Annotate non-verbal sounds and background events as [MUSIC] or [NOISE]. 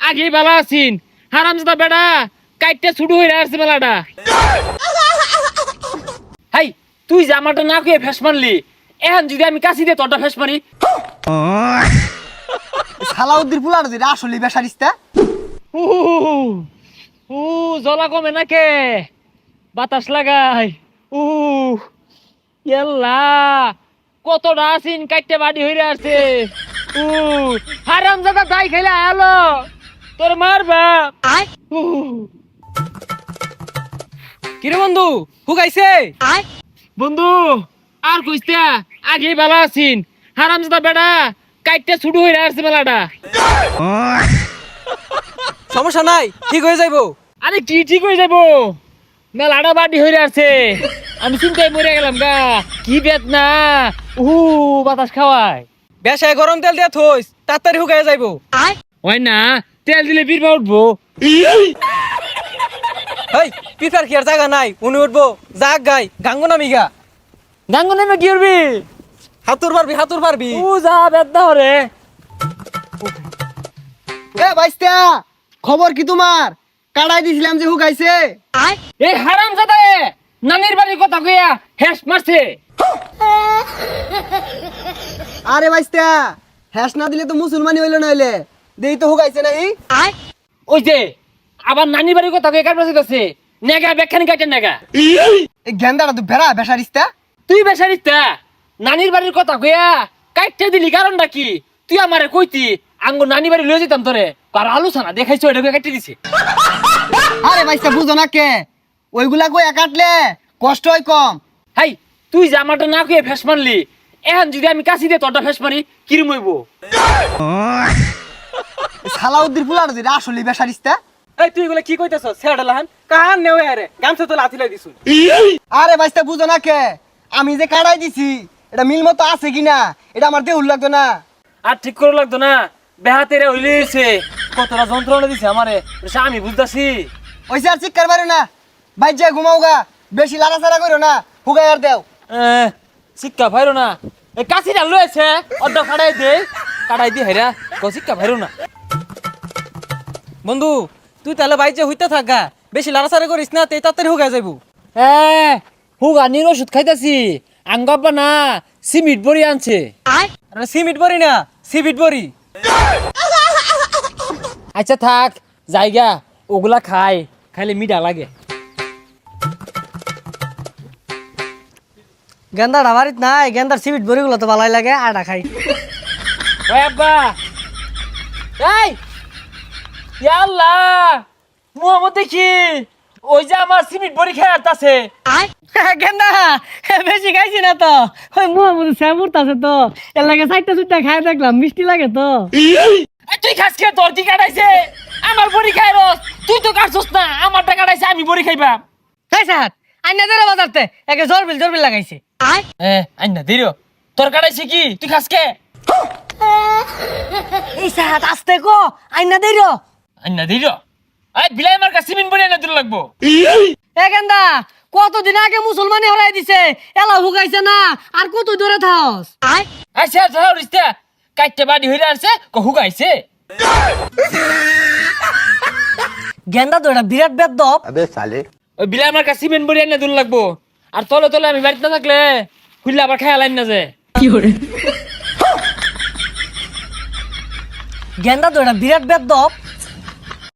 আগেই বালা আছিন। হারামজাদা বেড়া কাইটটা ছুটু হয়ে আসছে বেলাটা। হাই তুই জামাটা না কুয়ে ফেস মারলি এখন যদি আমি কাছি দিয়ে তোরটা ফেস মারি। সালাউদ্দিন পুলার যে আসলে বেসারিস্তা উ উ জলা কমে নাকে বাতাস লাগাই উ ইয়াল্লা কতটা আসিন কাইটে বাড়ি হইরে আছে উ হারাম জাদা দাই খেলে আলো। তোর মারবা উ কিরে বন্ধু হুকাইছে বন্ধু আর কইস্তে আগেই ভালো আছিন। হারাম জাদা বেড়া কাইটটা ছুটু হইরে আসছে মেলাটা সমস্যা নাই ঠিক হয়ে যাইবো। আরে কি ঠিক হয়ে যাব মেলাটা বাড়ি হয়ে আছে আমি চিন্তায় মরে গেলাম গা। কি বেত না উহু বাতাস খাওয়ায়। বেশায় গরম তেল দিয়া থইস তাড়াতাড়ি হুকাই যাইবো। হয় না তেল দিলে বীরবা উঠবো। হেই পিতার কি আর জায়গা নাই? উনি উঠবো। জাগ গাই গাঙ্গো নামি গা। গাঙ্গ নেমে কি করবি হাতুর পারবি হাতুর পারবি উ যা বেত না হরে। এ বাইস্তা খবর কি তোমার? কাড়াই দিছিলাম যে হুকাইছে এই হারাম জাদা নানির বাড়ির কথা কইয়া হেস মারছে। আরে বাইস্তা হ্যাস না দিলে তো মুসলমানি হইল নইলে। দেই তো হুকাইছে নাই ওই যে আবার নানির বাড়ির কথা কইয়া কাটবে আছে নেগা বেখানি কাটে নেগা। এই গেন্দাটা তো বেড়া বেসারিস্তা তুই বেসারিস্তা নানির বাড়ির কথা কইয়া কাইটে দিলি কারণটা কি? তুই আমারে কইতি আঙ্গ নানি বাড়ি লয়ে যেতাম তোরে আর আলোচনা দেখাইছো এটা কাটতে দিছে। আরে বাইস্তা বুঝো না কে? ওইগুলা কইয়া কাটলে কষ্ট হয় কম। হাই তুই জামাটা না কইয়া ফেস মারলি এখন যদি আমি কাছি দিয়ে তোরটা ফেস মারি কিরম হইব? সালাউদ্দিন পুলার যে আসলে বেসারিস্তা এই তুই এগুলা কি কইতেছ ছেড়া লাহান। কাহান নেও আরে গামছা তো লাথি লাই দিছু আরে বাইস্তা বুঝো না কে? আমি যে কাড়াই দিছি এটা মিল মতো আছে কিনা? এটা আমার দেহুল লাগতো না। আর ঠিক করে লাগতো না। বেহাতেরে হইলেছে কতটা যন্ত্রণা দিছে আমারে। আমি বুঝতাছি। ওইসে আর চিৎকার মারো না। বাইর যা ঘুমাও গা। বেশি লাড়াচাড়া করো না। হুকাই আর দেও। এ, শিক্ষা ভাইরো না। এই কাছিটা লয়েছে অর্ধ কাটাই দে। কাটাই দি হেরা। কো শিক্ষা ভাইরো না। বন্ধু তুই তাহলে বাইচে হইতে থাকা। বেশি লাড়াচাড়া করিস না তেই তাড়াতাড়ি হুকাই যাইবো। হ্যাঁ হুগানির ওষুধ খাইতাছি। আঙ্গাব্বা না সিমিট বড়ি আনছে। আরে সিমিট বড়ি না সিমিট বড়ি। আচ্ছা থাক জায়গা ওগুলা খাই খাইলে মিঠা লাগে। গেন্দাটা বাড়িত নাই গেন্দার সিমিট বড়িগুলো তো ভালাই লাগে আটা খাই। আব্বা। এই! আল্লাহ মোহাম্মদ দেখি ওই যে আমার সিমিট বড়ি খেয়ে আসতাছে [LAUGHS] গেন্দা বেশি খাইছি না তো। ওই মুহাম্মদ শ্যামুর আছে তো। এর লাগে চারটা চুটটা খাই দেখলাম মিষ্টি লাগে তো। তুই খাস খেয়ে তোর কি কাটাইছে? আমার বড়ি খাই রস। তুই তো কাটছস না আমারটা কাটাইছে আমি বড়ি খাইবা খাই স্যার আইনা দেরে বাজারতে একে জরবিল জরবিল লাগাইছে। এ আইনা দির তোর কাটাইছে কি? তুই খাস কে? এই স্যার আসতে কো আইনা দেরি আইনা এই বিলাই আমার কাছে সিমিট বড়ি আইনা দিল লাগবো। এ গেন্দা কতদিন আগে মুসলমানি হরাই দিছে? এলা হুকাইছে না আর কত দূরে থাকস আচ্ছা আচ্ছা রিস্তা কাইতে বাড়ি হইরে আসছে কহু গাইছে গেন্দা তো এটা বিরাট বেদব। ওই বিলাই আমার কাছে সিমেন্ট বড়ি আইনা দিল লাগবো। আর তলে তলে আমি বাড়িতে না থাকলে খুললে আবার খেয়াল আইন না যে গেন্দা তো এটা বিরাট বেদব।